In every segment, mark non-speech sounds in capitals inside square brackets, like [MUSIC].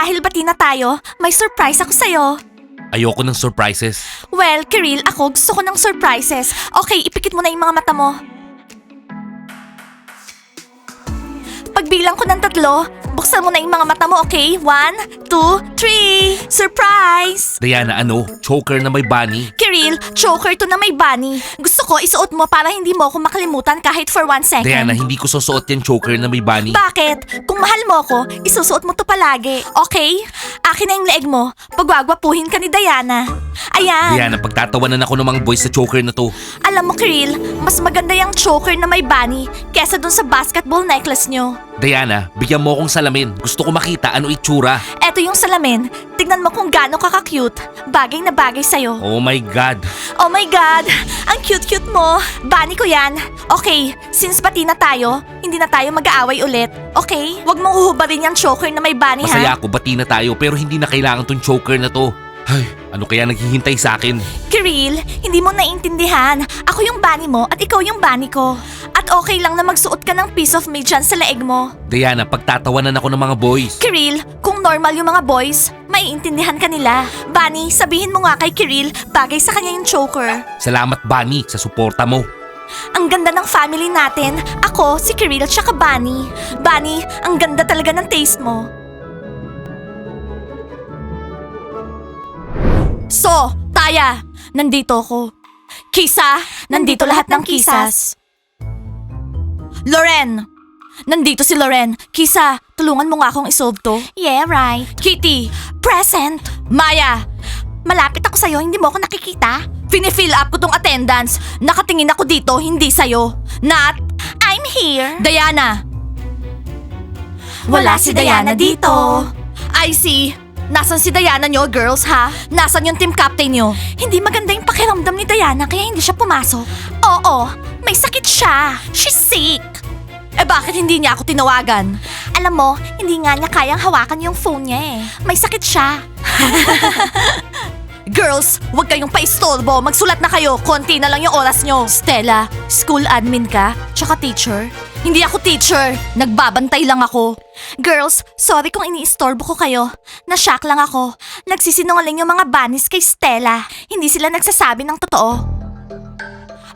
Dahil bati na tayo, may surprise ako sa'yo. Ayoko ng surprises. Well, Kiril, ako gusto ko ng surprises. Okay, ipikit mo na yung mga mata mo. Pagbilang ko ng tatlo, buksan mo na yung mga mata mo, okay? One, two, three! Surprise! Diana, ano? Choker na may bunny? Kiril, choker to na may bunny. Gusto ko isuot mo para hindi mo ako makalimutan kahit for one second. Diana, hindi ko susuot yung choker na may bunny. Bakit? Kung mahal mo ako, isusuot mo to palagi. Okay? Akin na yung leeg mo. Pagwagwapuhin ka ni Diana. Ayan. Diana, pagtatawanan ako ng mga boys sa choker na to. Alam mo, Kiril, mas maganda yung choker na may bunny kesa dun sa basketball necklace nyo. Diana, bigyan mo akong salamin. Gusto ko makita ano itsura. Eto yung salamin. Tignan mo kung gaano kaka-cute. Bagay na bagay sa'yo. Oh my God. Oh my God! Ang cute-cute mo! Bunny ko yan! Okay, since bati na tayo, hindi na tayo mag-aaway ulit. Okay? Huwag mong huhubarin yung choker na may bunny Masaya ha? ako, bati na tayo, pero hindi na kailangan tong choker na to. Ay, ano kaya naghihintay sa akin? Kiril, hindi mo naiintindihan. Ako yung bunny mo at ikaw yung bunny ko. At okay lang na magsuot ka ng piece of meat dyan sa leeg mo. Diana, pagtatawanan ako ng mga boys. Kiril, kung normal yung mga boys, maiintindihan ka nila. Bunny, sabihin mo nga kay Kiril, bagay sa kanya yung choker. Salamat, Bunny, sa suporta mo. Ang ganda ng family natin. Ako, si Kiril at saka Bunny. Bunny, ang ganda talaga ng taste mo. So, Taya, nandito ako. Kisa, nandito lahat ng kisas. Loren, nandito si Loren. Kisa, tulungan mo nga akong isolve to. Yeah, right. Kitty, present. Maya, malapit ako sa'yo, hindi mo ako nakikita. Fini-fill up ko tong attendance. Nakatingin ako dito, hindi sa'yo. Nat, I'm here. Diana. Wala si Diana dito. I see. Nasaan si Diana nyo, girls, ha? Nasaan yung team captain nyo? Hindi maganda yung pakiramdam ni Diana kaya hindi siya pumasok. Oo, may sakit siya. She's sick. Eh bakit hindi niya ako tinawagan? Alam mo, hindi nga niya kayang hawakan yung phone niya eh. May sakit siya. [LAUGHS] Girls, huwag kayong paistolbo. Magsulat na kayo. Konti na lang yung oras nyo. Stella, school admin ka? Tsaka teacher? Hindi ako teacher. Nagbabantay lang ako. Girls, sorry kung iniistorbo ko kayo. Nashock lang ako. Nagsisinungaling yung mga bunnies kay Stella. Hindi sila nagsasabi ng totoo.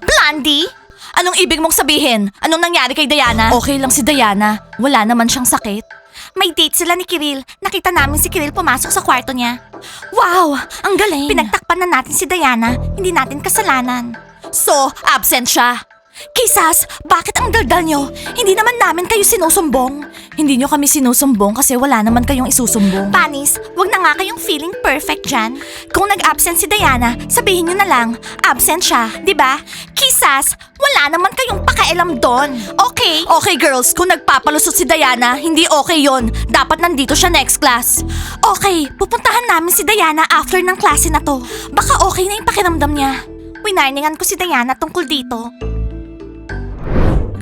Blondie? Anong ibig mong sabihin? Anong nangyari kay Diana? Okay lang si Diana. Wala naman siyang sakit. May date sila ni Kiril. Nakita namin si Kiril pumasok sa kwarto niya. Wow! Ang galing! Pinagtakpan na natin si Diana. Hindi natin kasalanan. So, absent siya. Kisas, bakit ang daldal nyo? Hindi naman namin kayo sinusumbong. Hindi nyo kami sinusumbong kasi wala naman kayong isusumbong. Panis, wag na nga kayong feeling perfect dyan. Kung nag-absent si Diana, sabihin nyo na lang, absent siya, di ba? Kisas, wala naman kayong pakialam doon. Okay? Okay girls, kung nagpapalusot si Diana, hindi okay yon. Dapat nandito siya next class. Okay, pupuntahan namin si Diana after ng klase na to. Baka okay na yung pakiramdam niya. Winarningan ko si Diana tungkol dito.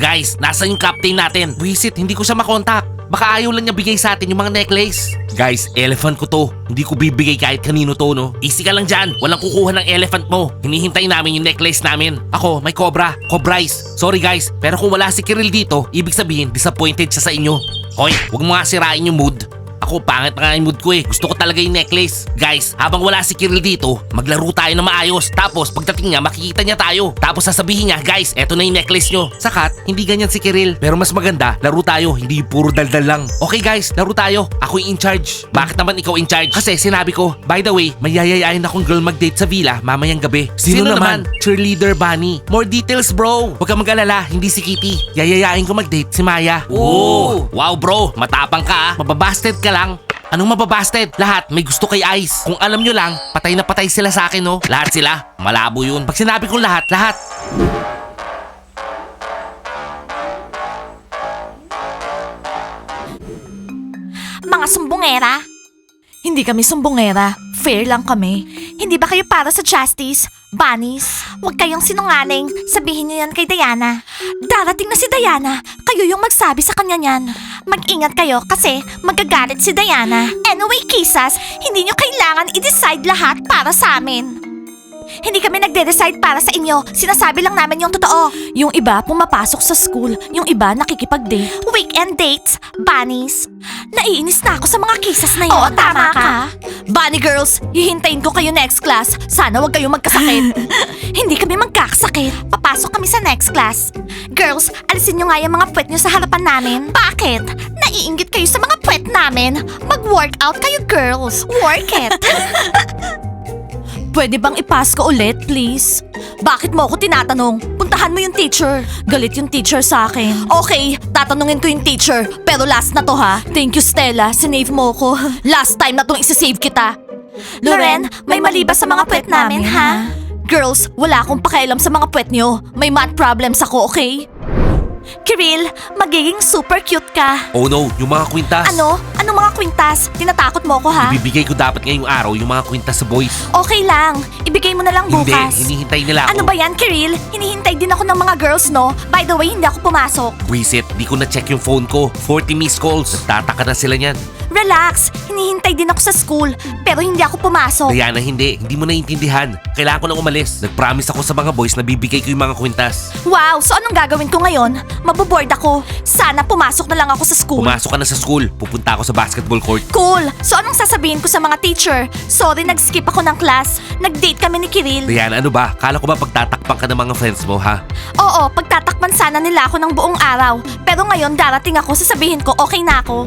Guys, nasa yung captain natin? Visit, hindi ko siya makontak. Baka ayaw lang niya bigay sa atin yung mga necklace. Guys, elephant ko to. Hindi ko bibigay kahit kanino to, no? Easy ka lang dyan. Walang kukuha ng elephant mo. Hinihintay namin yung necklace namin. Ako, may cobra. Cobrice. Sorry guys, pero kung wala si Kiril dito, ibig sabihin, disappointed siya sa inyo. Hoy, huwag mo nga sirain yung mood. Ako, pangit na nga yung mood ko eh. Gusto ko talaga yung necklace. Guys, habang wala si Kiril dito, maglaro tayo na maayos. Tapos, pagdating niya, makikita niya tayo. Tapos sasabihin niya, guys, eto na yung necklace nyo. Sakat, hindi ganyan si Kiril. Pero mas maganda, laro tayo, hindi puro daldal lang. Okay guys, laro tayo. Ako yung in charge. Bakit naman ikaw in charge? Kasi sinabi ko, by the way, may yayayain akong girl mag-date sa villa mamayang gabi. Sino naman? Cheerleader Bunny. More details bro. Huwag kang mag-alala, hindi si Kitty. Yayayain ko mag-date si Maya. Oh! Wow bro, matapang ka ah. Mababasted ka lang. Anong mababasted? Lahat may gusto kay Ice. Kung alam nyo lang, patay na patay sila sa akin no. Lahat sila. Malabo yun. Pag sinabi kong lahat, lahat. Mga sumbongera? Hindi kami sumbongera. Fair lang kami. Hindi ba kayo para sa justice? Bunnies? Huwag kayong sinungaling. Sabihin niyo yan kay Diana. Darating na si Diana. Kayo yung magsabi sa kanya niyan. Mag-ingat kayo kasi magagalit si Diana. Anyway, kisas, hindi niyo kailangan i-decide lahat para sa amin. Hindi kami nagde-decide para sa inyo. Sinasabi lang namin yung totoo. Yung iba pumapasok sa school, yung iba nakikipag-date. Weekend dates, bunnies. Naiinis na ako sa mga cases na yun. Oo, tama, ka. Girls, hihintayin ko kayo next class. Sana wag kayong magkasakit. [LAUGHS] Hindi kami magkakasakit. Papasok kami sa next class. Girls, alisin nyo nga yung mga puwet nyo sa harapan namin. Bakit? Naiingit kayo sa mga puwet namin. Mag-workout kayo, girls. Work it. [LAUGHS] Pwede bang ipas ulit, please? Bakit mo ako tinatanong? Puntahan mo yung teacher. Galit yung teacher sa akin. Okay, tatanungin ko yung teacher. Pero last na to ha. Thank you, Stella. Sinave mo ko. [LAUGHS] Last time na tong isasave kita. Loren, may mali ba sa mga puwet namin, ha? Girls, wala akong pakialam sa mga puwet nyo. May math problems ako, okay? Kiril, magiging super cute ka. Oh no, yung mga kwintas. Ano? Anong mga kwintas? Tinatakot mo ko ha? Ibibigay ko dapat ngayong araw yung mga kwintas sa boys. Okay lang. Ibigay mo na lang Hindi, bukas. hinihintay nila ako. Ano ba yan, Kiril? Hinihintay din ako ng mga girls, no? By the way, hindi ako pumasok. Wisit, di ko na-check yung phone ko. 40 missed calls. Tataka na sila niyan. Relax, hinihintay din ako sa school, pero hindi ako pumasok. Diana, hindi. Hindi mo naiintindihan. Kailangan ko nang umalis. Nag-promise ako sa mga boys na bibigay ko yung mga kwintas. Wow, so anong gagawin ko ngayon? Maboboard ako. Sana pumasok na lang ako sa school. Pumasok ka na sa school. Pupunta ako sa basketball court. Cool! So anong sasabihin ko sa mga teacher? Sorry, nag-skip ako ng class. Nag-date kami ni Kiril. Diana, ano ba? Kala ko ba pagtatakpan ka ng mga friends mo, ha? Oo, pagtatakpan sana nila ako ng buong araw. Pero ngayon darating ako, sasabihin ko okay na ako.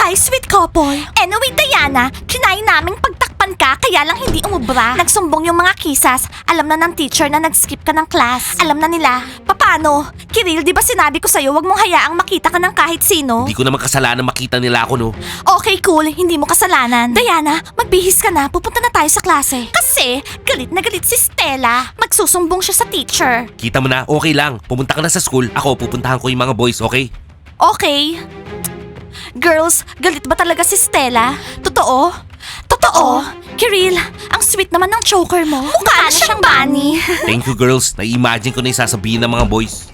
Hi, sweet couple! Anyway, Diana, trinay naming pagtakpan ka, kaya lang hindi umubra. Nagsumbong yung mga kisas. Alam na ng teacher na nag-skip ka ng class. Alam na nila. Paano? Kiril, di ba sinabi ko sa'yo, wag mong hayaang makita ka ng kahit sino? Hindi ko naman kasalanan makita nila ako, no? Okay, cool. Hindi mo kasalanan. Diana, magbihis ka na. Pupunta na tayo sa klase. Kasi, galit na galit si Stella. Magsusumbong siya sa teacher. Kita mo na, okay lang. Pumunta ka na sa school. Ako, pupuntahan ko yung mga boys, okay? Okay. Girls, galit ba talaga si Stella? Totoo? Totoo? Kiril, ang sweet naman ng choker mo. Mukha na siyang bunny. Thank you, girls. Na-imagine ko na yung sasabihin ng mga boys.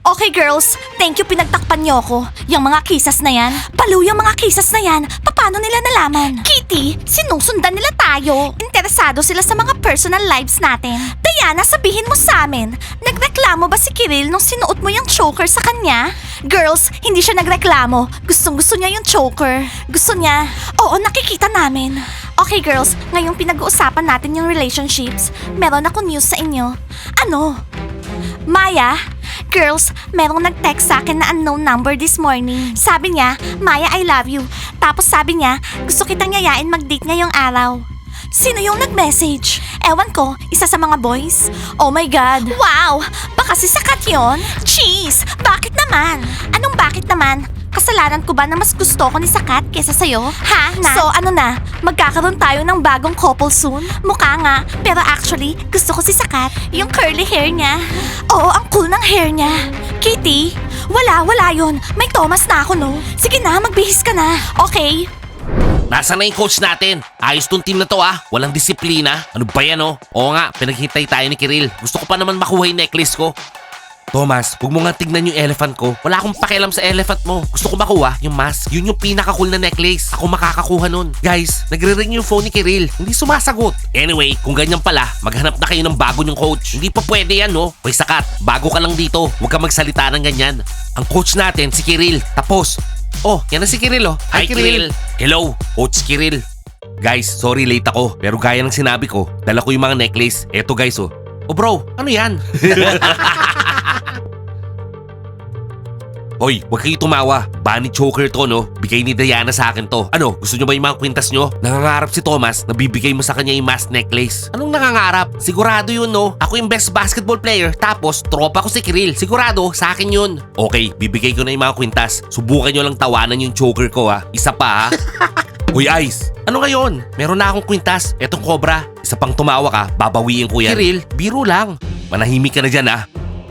Okay girls, thank you pinagtakpan niyo ako. Yung mga kisas na yan. Baliw yung mga kisas na yan. Paano nila nalaman? Kitty, sinusundan nila tayo. Interesado sila sa mga personal lives natin. Diana, sabihin mo sa amin, nagreklamo ba si Kiril nung sinuot mo yung choker sa kanya? Girls, hindi siya nagreklamo. Gustong gusto niya yung choker. Gusto niya. Oo, nakikita namin. Okay girls, ngayong pinag-uusapan natin yung relationships, meron ako news sa inyo. Ano? Maya, girls, merong nag-text sa akin na unknown number this morning. Sabi niya, Maya, I love you. Tapos sabi niya, gusto kitang yayain mag-date ngayong araw. Sino yung nag-message? Ewan ko, isa sa mga boys? Oh my God! Wow! Baka si Sakat yun? Cheese! Bakit naman? Anong bakit naman? Kasalanan ko ba na mas gusto ko ni Sakat kesa sa'yo? Ha? Na? So ano na? Magkakaroon tayo ng bagong couple soon? Mukha nga. Pero actually, gusto ko si Sakat. Yung curly hair niya. Oo, ang cool ng hair niya. Kitty? Wala, wala yun. May Thomas na ako, no? Sige na, magbihis ka na. Okay? Nasaan na yung coach natin? Ayos tong team na to ah. Walang disiplina. Ano ba yan oh? Oo nga, pinaghintay tayo ni Kiril. Gusto ko pa naman makuha yung necklace ko. Thomas, huwag mo nga tignan yung elephant ko. Wala akong pakialam sa elephant mo. Gusto ko makuha yung mask. Yun yung pinaka-cool na necklace. Ako makakakuha nun. Guys, nagre-ring yung phone ni Kiril. Hindi sumasagot. Anyway, kung ganyan pala, maghanap na kayo ng bago yung coach. Hindi pa pwede yan, no? Hoy, sakat. Bago ka lang dito. Huwag ka magsalita ng ganyan. Ang coach natin, si Kiril. Tapos, Oh, yan na si Kiril oh. Hi, Kiril. Hello, Coach Kiril. Guys, sorry late ako. Pero gaya ng sinabi ko, dala ko yung mga necklace. Eto guys oh. Oh bro, ano yan? [LAUGHS] Hoy, huwag kayo tumawa. Bunny choker to, no? Bigay ni Diana sa akin to. Ano, gusto nyo ba yung mga kwintas nyo? Nangangarap si Thomas na bibigay mo sa kanya yung mask necklace. Anong nangangarap? Sigurado yun, no? Ako yung best basketball player, tapos tropa ko si Kiril. Sigurado, sa akin yun. Okay, bibigay ko na yung mga kwintas. Subukan nyo lang tawanan yung choker ko, ha? Isa pa, ha? [LAUGHS] Uy, Ice! Ano ngayon? Meron na akong kwintas. Etong cobra. Isa pang tumawa ka, babawiin ko yan. Kiril, biro lang. Manahimik ka na dyan, ha?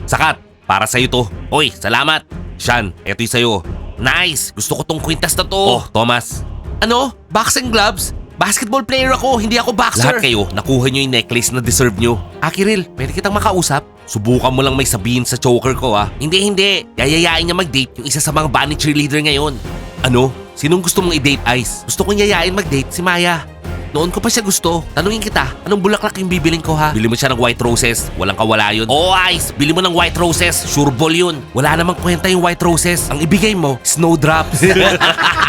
Sakat, para sa'yo to. Uy, salamat. Shan, eto yung sa'yo. Nice! Gusto ko tong kwintas na to. Oh, Thomas. Ano? Boxing gloves? Basketball player ako, hindi ako boxer. Lahat kayo, nakuha nyo yung necklace na deserve nyo. Ah, Kiril, pwede kitang makausap? Subukan mo lang may sabihin sa choker ko ah. Hindi, hindi. Yayayain niya mag-date yung isa sa mga bunny cheerleader ngayon. Ano? Sinong gusto mong i-date, Ice? Gusto kong yayain mag-date si Maya. Noon ko pa siya gusto. Tanungin kita, anong bulaklak yung bibilin ko ha? Bili mo siya ng white roses. Walang kawala yun. Oo, Ice. Bili mo ng white roses. Sure ball yun. Wala namang kwenta yung white roses. Ang ibigay mo, snowdrops. [LAUGHS]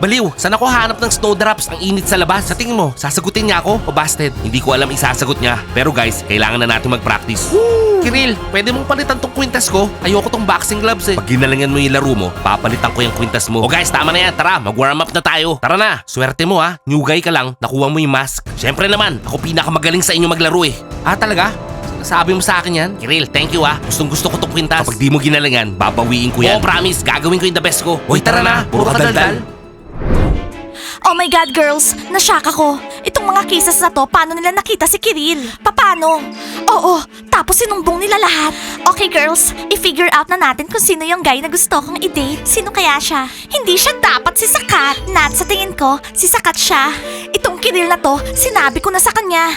Baliw, saan ako hanap ng snowdrops? Ang init sa labas. Sa tingin mo, sasagutin niya ako o busted? Hindi ko alam isasagot niya. Pero guys, kailangan na natin mag-practice. Kiril, pwede mong palitan tong kwintas ko? Ayoko tong boxing gloves eh. Pag ginalangan mo yung laro mo, papalitan ko yung kwintas mo. O guys, tama na yan. Tara, mag-warm up na tayo. Tara na. Swerte mo ha. New guy ka lang. Nakuha mo yung mask. Siyempre naman, ako pinakamagaling sa inyo maglaro eh. Ah, talaga? Sabi mo sa akin yan? Kiril, thank you ah. Gustong gusto ko tong kwintas. Kapag di mo ginalangan, babawiin ko yan. Oo, promise. Gagawin ko yung the best ko. Hoy, tara na. Puro kadaldal. Oh my God, girls! Nashock ako. Itong mga cases na to, paano nila nakita si Kiril? Paano? Oo, tapos sinumbong nila lahat. Okay, girls, i-figure out na natin kung sino yung guy na gusto kong i-date. Sino kaya siya? Hindi siya dapat si Sakat. Nat, sa tingin ko, si Sakat siya. Itong Kiril na to, sinabi ko na sa kanya.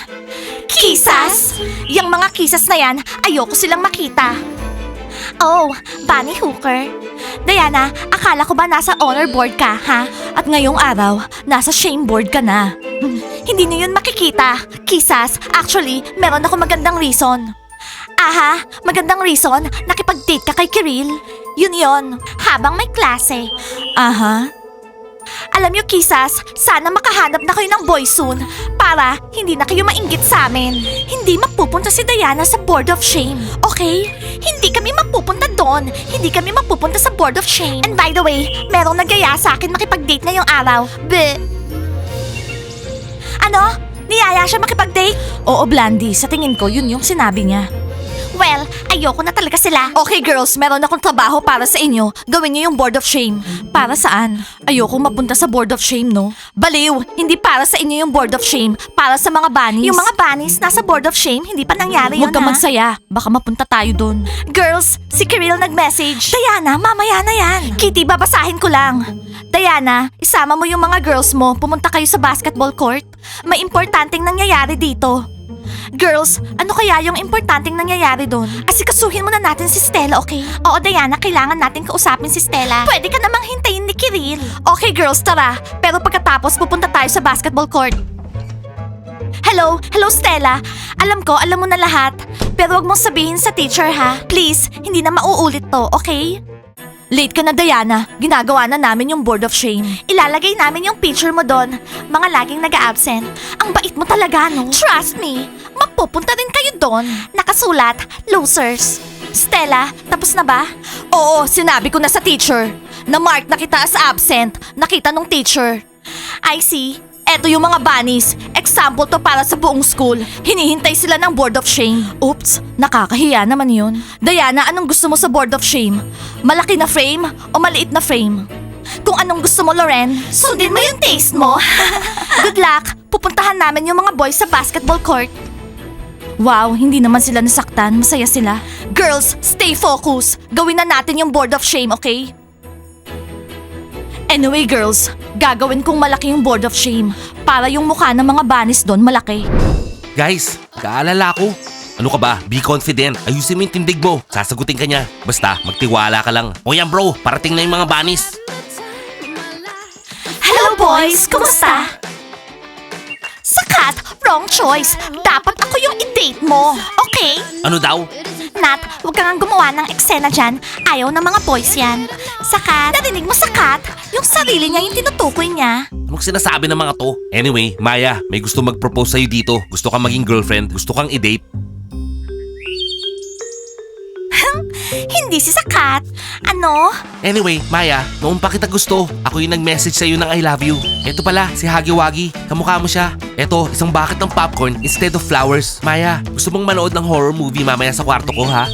Kisas? Yang mga kisas na yan, ayoko silang makita. Oh, Bunny Hooker. Diana, akala ko ba nasa honor board ka, ha? At ngayong araw, nasa shame board ka na. [LAUGHS] Hindi niyo yun makikita. Kisas, actually, meron ako magandang reason. Aha, magandang reason, nakipag-date ka kay Kiril. Yun yon, habang may klase. Aha. Alam niyo, Kisas, sana makahanap na kayo ng boy soon para hindi na kayo mainggit sa amin. Hindi mapupunta si Diana sa Board of Shame, okay? Hindi kami mapupunta doon. Hindi kami mapupunta sa Board of Shame. And by the way, merong nagaya sa akin makipag-date ngayong araw. Be... Ano? Niyaya siya makipag-date? Oo, Blandy. Sa tingin ko, yun yung sinabi niya. Well, ayoko na talaga sila. Okay girls, meron akong trabaho para sa inyo. Gawin niyo yung Board of Shame. Para saan? Ayoko mapunta sa Board of Shame, no? Baliw! Hindi para sa inyo yung Board of Shame. Para sa mga bunnies. Yung mga bunnies nasa Board of Shame, hindi pa nangyari yun, Huwag ka ha? magsaya. Baka mapunta tayo doon. Girls, si Kiril nag-message. Diana, mamaya na yan. Kitty, babasahin ko lang. Diana, isama mo yung mga girls mo. Pumunta kayo sa basketball court. May importanteng nangyayari dito. Girls, ano kaya yung importanteng nangyayari doon? Asikasuhin muna natin si Stella, okay? Oo, Diana, kailangan natin kausapin si Stella. Pwede ka namang hintayin ni Kiril. Okay, girls, tara. Pero pagkatapos, pupunta tayo sa basketball court. Hello? Hello, Stella? Alam ko, alam mo na lahat. Pero wag mong sabihin sa teacher, ha? Please, hindi na mauulit to, okay? Late ka na, Diana. Ginagawa na namin yung Board of Shame. Ilalagay namin yung picture mo doon. Mga laging nag-absent. Ang bait mo talaga, no? Trust me. Mapupunta rin kayo doon. Nakasulat, losers. Stella, tapos na ba? Oo, sinabi ko na sa teacher. Na-mark na kita as absent. Nakita nung teacher. I see. Eto yung mga bunnies. Example to para sa buong school. Hinihintay sila ng Board of Shame. Oops, nakakahiya naman yun. Diana, anong gusto mo sa Board of Shame? Malaki na frame o maliit na frame? Kung anong gusto mo, Loren, sundin mo yung taste mo. [LAUGHS] Good luck. Pupuntahan namin yung mga boys sa basketball court. Wow, hindi naman sila nasaktan. Masaya sila. Girls, stay focused. Gawin na natin yung Board of Shame, okay? Anyway, girls, gagawin kong malaki yung Board of Shame para yung mukha ng mga bunnies doon malaki. Guys, kaalala ko. Ano ka ba? Be confident. Ayusin mo yung tindig mo. Sasagutin ka niya. Basta, magtiwala ka lang. O yan bro, parating na yung mga bunnies. Hello, boys! Kumusta? Sakat, wrong choice. Dapat ako yung i-date mo, okay? Ano daw? Nat, huwag kang gumawa ng eksena dyan. Ayaw ng mga boys yan. Sakat, narinig mo sakat? Yung sarili niya yung tinutukoy niya. Anong sinasabi ng mga to? Anyway, Maya, may gusto mag-propose sa'yo dito. Gusto kang maging girlfriend. Gusto kang i-date. Hindi si sakat. Ano? Anyway, Maya, noong pa kita gusto, ako yung nag-message sa'yo ng I love you. Eto pala, si Hagiwagi. Kamukha mo siya. Eto, isang bucket ng popcorn instead of flowers. Maya, gusto mong manood ng horror movie mamaya sa kwarto ko, ha?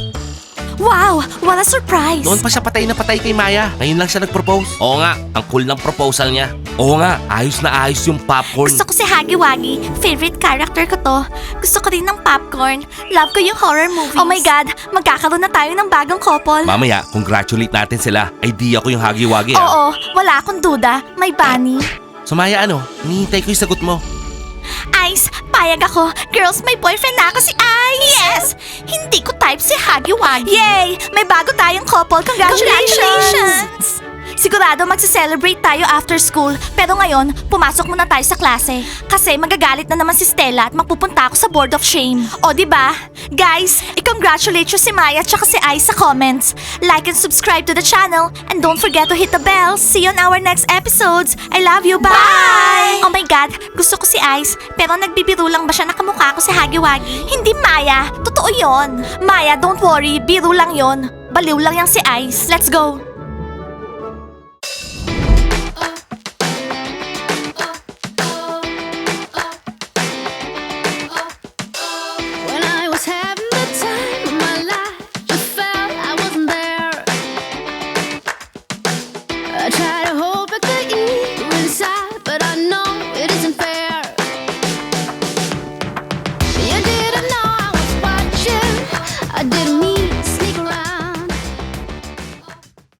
Wow, what a surprise. Noon pa siya patay na patay kay Maya. Ngayon lang siya nag-propose. Oo nga, ang cool ng proposal niya. Oo nga, ayos na ayos yung popcorn. Gusto ko si Hagiwagi. Favorite character ko to. Gusto ko rin ng popcorn. Love ko yung horror movies. Oh my God, magkakaroon na tayo ng bagong couple. Mamaya, congratulate natin sila. Idea ko yung Hagiwagi, ah. Oo, wala akong duda. May bunny. So Maya, ano? Hinihintay ko yung sagot mo. Ice, payag ako. Girls, may boyfriend na ako si Ice. Yes! Hindi ko type si Hagiwagi. Yay! May bago tayong couple. Congratulations! Siguro Sigurado magse-celebrate tayo after school, pero ngayon, pumasok muna tayo sa klase. Kasi magagalit na naman si Stella at magpupunta ako sa Board of Shame. O, di ba? Guys, i-congratulate si Maya at si Ice sa comments. Like and subscribe to the channel, and don't forget to hit the bell. See you on our next episodes. I love you. Bye! Oh my God, gusto ko si Ice, pero nagbibiro lang ba siya nakamukha ko si Hagiwagi? Hindi, Maya. Totoo yon. Maya, don't worry. Biro lang yon. Baliw lang yang si Ice. Let's go.